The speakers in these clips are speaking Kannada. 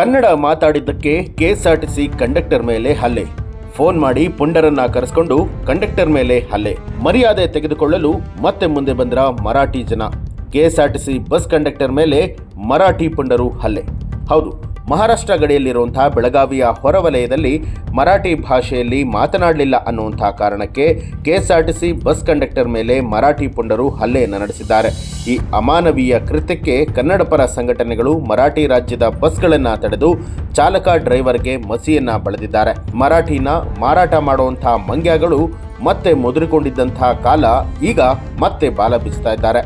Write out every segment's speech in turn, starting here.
ಕನ್ನಡ ಮಾತಾಡಿದ್ದಕ್ಕೆ ಕೆಎಸ್ಆರ್ಟಿಸಿ ಕಂಡಕ್ಟರ್ ಮೇಲೆ ಹಲ್ಲೆ. ಫೋನ್ ಮಾಡಿ ಪುಂಡರನ್ನ ಕರೆಸ್ಕೊಂಡು ಕಂಡಕ್ಟರ್ ಮೇಲೆ ಹಲ್ಲೆ. ಮರ್ಯಾದೆ ತೆಗೆದುಕೊಳ್ಳಲು ಮತ್ತೆ ಮುಂದೆ ಬಂದ್ರ ಮರಾಠಿ ಜನ. ಕೆಎಸ್ಆರ್ಟಿಸಿ ಬಸ್ ಕಂಡಕ್ಟರ್ ಮೇಲೆ ಮರಾಠಿ ಪುಂಡರು ಹಲ್ಲೆ. ಹೌದು ಮಹಾರಾಷ್ಟ್ರ ಗಡಿಯಲ್ಲಿರುವಂತಹ ಬೆಳಗಾವಿಯ ಹೊರವಲಯದಲ್ಲಿ ಮರಾಠಿ ಭಾಷೆಯಲ್ಲಿ ಮಾತನಾಡಲಿಲ್ಲ ಅನ್ನುವಂತಹ ಕಾರಣಕ್ಕೆ ಕೆಎಸ್ಆರ್ಟಿಸಿ ಬಸ್ ಕಂಡಕ್ಟರ್ ಮೇಲೆ ಮರಾಠಿ ಪುಂಡರು ಹಲ್ಲೆಯನ್ನು ನಡೆಸಿದ್ದಾರೆ. ಈ ಅಮಾನವೀಯ ಕೃತ್ಯಕ್ಕೆ ಕನ್ನಡ ಪರ ಸಂಘಟನೆಗಳು ಮರಾಠಿ ರಾಜ್ಯದ ಬಸ್ಗಳನ್ನು ತಡೆದು ಚಾಲಕ ಡ್ರೈವರ್ಗೆ ಮಸಿಯನ್ನ ಬಳೆದಿದ್ದಾರೆ. ಮರಾಠಿನ ಮಾರಾಟ ಮಾಡುವಂತಹ ಮಂಗ್ಯಗಳು ಮತ್ತೆ ಮುದುರಿಕೊಂಡಿದ್ದಂತಹ ಕಾಲ ಈಗ ಮತ್ತೆ ಬಾಲ ಬಿಸ್ತಾ ಇದ್ದಾರೆ.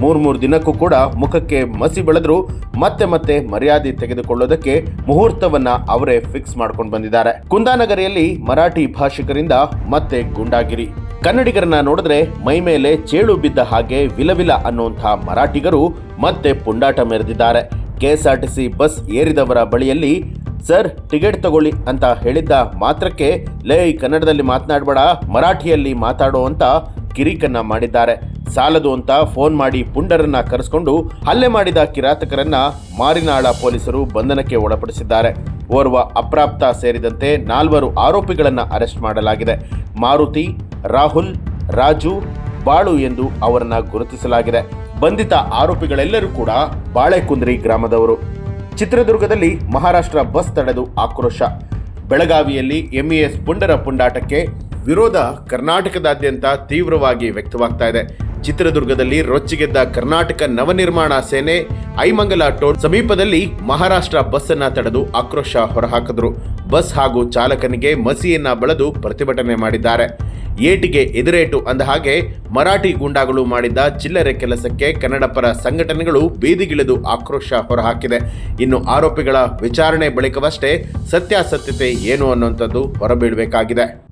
ಮೂರ್ ಮೂರು ದಿನಕ್ಕೂ ಕೂಡ ಮುಖಕ್ಕೆ ಮಸಿ ಬೆಳೆದ್ರು ಮತ್ತೆ ಮತ್ತೆ ಮರ್ಯಾದೆ ತೆಗೆದುಕೊಳ್ಳೋದಕ್ಕೆ ಮುಹೂರ್ತವನ್ನ ಅವರೇ ಫಿಕ್ಸ್ ಮಾಡ್ಕೊಂಡು ಬಂದಿದ್ದಾರೆ. ಕುಂದಾನಗರಿಯಲ್ಲಿ ಮರಾಠಿ ಭಾಷಿಕರಿಂದ ಮತ್ತೆ ಗುಂಡಾಗಿರಿ. ಕನ್ನಡಿಗರನ್ನ ನೋಡಿದ್ರೆ ಮೈ ಮೇಲೆ ಚೇಳು ಬಿದ್ದ ಹಾಗೆ ವಿಲವಿಲ ಅನ್ನುವಂತಹ ಮರಾಠಿಗರು ಮತ್ತೆ ಪುಂಡಾಟ ಮೆರೆದಿದ್ದಾರೆ. ಕೆಎಸ್ಆರ್ಟಿಸಿ ಬಸ್ ಏರಿದವರ ಬಳಿಯಲ್ಲಿ, ಸರ್, ಟಿಕೆಟ್ ತಗೊಳ್ಳಿ ಅಂತ ಹೇಳಿದ್ದ ಮಾತ್ರಕ್ಕೆ, ಲೇ ಕನ್ನಡದಲ್ಲಿ ಮಾತನಾಡಬೇಡ, ಮರಾಠಿಯಲ್ಲಿ ಮಾತಾಡೋ ಅಂತ ಕಿರಿಕನ್ನ ಮಾಡಿದ್ದಾರೆ. ಸಾಲದು ಅಂತ ಫೋನ್ ಮಾಡಿ ಪುಂಡರನ್ನ ಕರೆಸ್ಕೊಂಡು ಹಲ್ಲೆ ಮಾಡಿದ ಕಿರಾತಕರನ್ನ ಮಾರಿನಾಳ ಪೊಲೀಸರು ಬಂಧನಕ್ಕೆ ಒಳಪಡಿಸಿದ್ದಾರೆ. ಓರ್ವ ಅಪ್ರಾಪ್ತ ಸೇರಿದಂತೆ ನಾಲ್ವರು ಆರೋಪಿಗಳನ್ನು ಅರೆಸ್ಟ್ ಮಾಡಲಾಗಿದೆ. ಮಾರುತಿ, ರಾಹುಲ್, ರಾಜು, ಬಾಳು ಎಂದು ಅವರನ್ನ ಗುರುತಿಸಲಾಗಿದೆ. ಬಂಧಿತ ಆರೋಪಿಗಳೆಲ್ಲರೂ ಕೂಡ ಬಾಳೆಕುಂದ್ರಿ ಗ್ರಾಮದವರು. ಚಿತ್ರದುರ್ಗದಲ್ಲಿ ಮಹಾರಾಷ್ಟ್ರ ಬಸ್ ತಡೆದು ಆಕ್ರೋಶ. ಬೆಳಗಾವಿಯಲ್ಲಿ ಎಂಇಎಸ್ ಪುಂಡರ ಪುಂಡಾಟಕ್ಕೆ ವಿರೋಧ ಕರ್ನಾಟಕದಾದ್ಯಂತ ತೀವ್ರವಾಗಿ ವ್ಯಕ್ತವಾಗ್ತಾ ಇದೆ. ಚಿತ್ರದುರ್ಗದಲ್ಲಿ ರೊಚ್ಚಿಗೆದ್ದ ಕರ್ನಾಟಕ ನವನಿರ್ಮಾಣ ಸೇನೆ ಐಮಂಗಲ ಟೋಲ್ ಸಮೀಪದಲ್ಲಿ ಮಹಾರಾಷ್ಟ್ರ ಬಸ್ ಅನ್ನ ತಡೆದು ಆಕ್ರೋಶ ಹೊರಹಾಕಿದ್ರು. ಬಸ್ ಹಾಗೂ ಚಾಲಕನಿಗೆ ಮಸಿಯನ್ನ ಬಳದು ಪ್ರತಿಭಟನೆ ಮಾಡಿದ್ದಾರೆ. ಏಟಿಗೆ ಎದುರೇಟು ಅಂದ ಹಾಗೆ ಮರಾಠಿ ಗೂಂಡಾಗಳು ಮಾಡಿದ್ದ ಚಿಲ್ಲರೆ ಕೆಲಸಕ್ಕೆ ಕನ್ನಡ ಪರ ಸಂಘಟನೆಗಳು ಬೀದಿಗಿಳಿದು ಆಕ್ರೋಶ ಹೊರಹಾಕಿದೆ. ಇನ್ನು ಆರೋಪಿಗಳ ವಿಚಾರಣೆ ಬಳಿಕವಷ್ಟೇ ಸತ್ಯಾಸತ್ಯತೆ ಏನು ಅನ್ನುವಂಥದ್ದು ಹೊರಬೀಳಬೇಕಾಗಿದೆ.